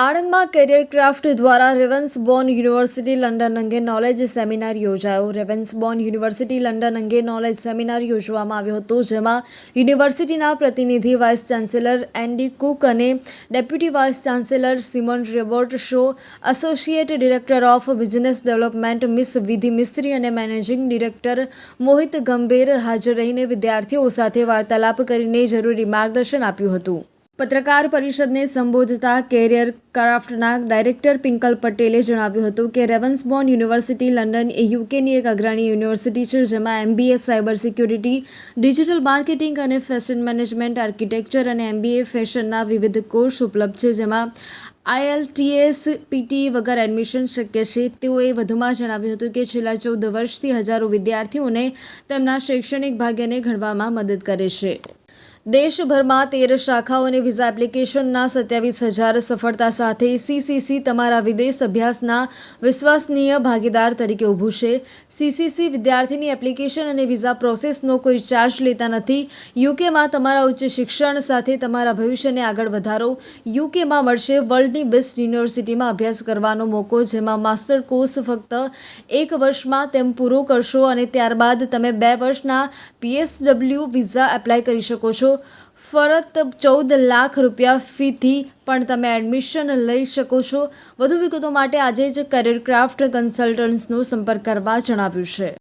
આણંદમાં career craft દ્વારા Ravensbourne university London અંગે નોલેજ સેમિનાર યોજાયો. રેવન્સ બોર્ન યુનિવર્સિટી લંડન અંગે નોલેજ સેમિનાર યોજવામાં આવ્યો હતો, જેમાં યુનિવર્સિટીના પ્રતિનિધિ વાઇસ ચાન્સેલર એન્ડી કુક અને deputy vice chancellor Simon Robert Shaw associate director of business development miss Vidhi Mistry અને મેનેજિંગ ડિરેક્ટર મોહિત ગંભીર હાજર રહીને વિદ્યાર્થીઓ સાથે વાર્તાલાપ કરીને જરૂરી માર્ગદર્શન આપ્યું હતું. પત્રકાર પરિષદને સંબોધતા કેરિયર ક્રાફ્ટના ડાયરેક્ટર પિંકલ પટેલે જણાવ્યું હતું કે રેવન્સબોર્ન યુનિવર્સિટી લંડન એ યુકેની એક અગ્રણી યુનિવર્સિટી છે, જેમાં MBA cyber security, digital marketing અને ફેશન મેનેજમેન્ટ, આર્કિટેક્ચર અને એમબીએ ફેશનના વિવિધ કોર્સ ઉપલબ્ધ છે, જેમાં આઈએલટીએસ પીટી વગર એડમિશન શક્ય છે. તેઓએ વધુમાં જણાવ્યું હતું કે છેલ્લા ચૌદ વર્ષથી હજારો વિદ્યાર્થીઓને તેમના શૈક્ષણિક ભાગ્યને ઘડવામાં મદદ કરે છે. દેશભરમાં તેર શાખાઓ અને વિઝા એપ્લિકેશનના સત્યાવીસ હજાર સફળતા સાથે સીસીસી તમારા વિદેશ અભ્યાસના વિશ્વસનીય ભાગીદાર તરીકે ઊભું છે. સીસીસી વિદ્યાર્થીની એપ્લિકેશન અને વિઝા પ્રોસેસનો કોઈ ચાર્જ લેતા નથી. યુકેમાં તમારા ઉચ્ચ શિક્ષણ સાથે તમારા ભવિષ્યને આગળ વધારો. યુકેમાં મળશે વર્લ્ડની બેસ્ટ યુનિવર્સિટીમાં અભ્યાસ કરવાનો મોકો, જેમાં માસ્ટર કોર્સ ફક્ત એક વર્ષમાં તેમ પૂરો કરશો અને ત્યારબાદ તમે બે વર્ષના પીએસડબલ્યુ વિઝા એપ્લાય કરી શકો છો. ફરત ચૌદ લાખ રૂપિયા ફીથી પણ તમે એડમિશન લઈ શકો છો. વધુ વિગતો માટે આજે જ કરિયર ક્રાફ્ટ કન્સલ્ટન્ટ્સનો સંપર્ક કરવા જણાવ્યું છે.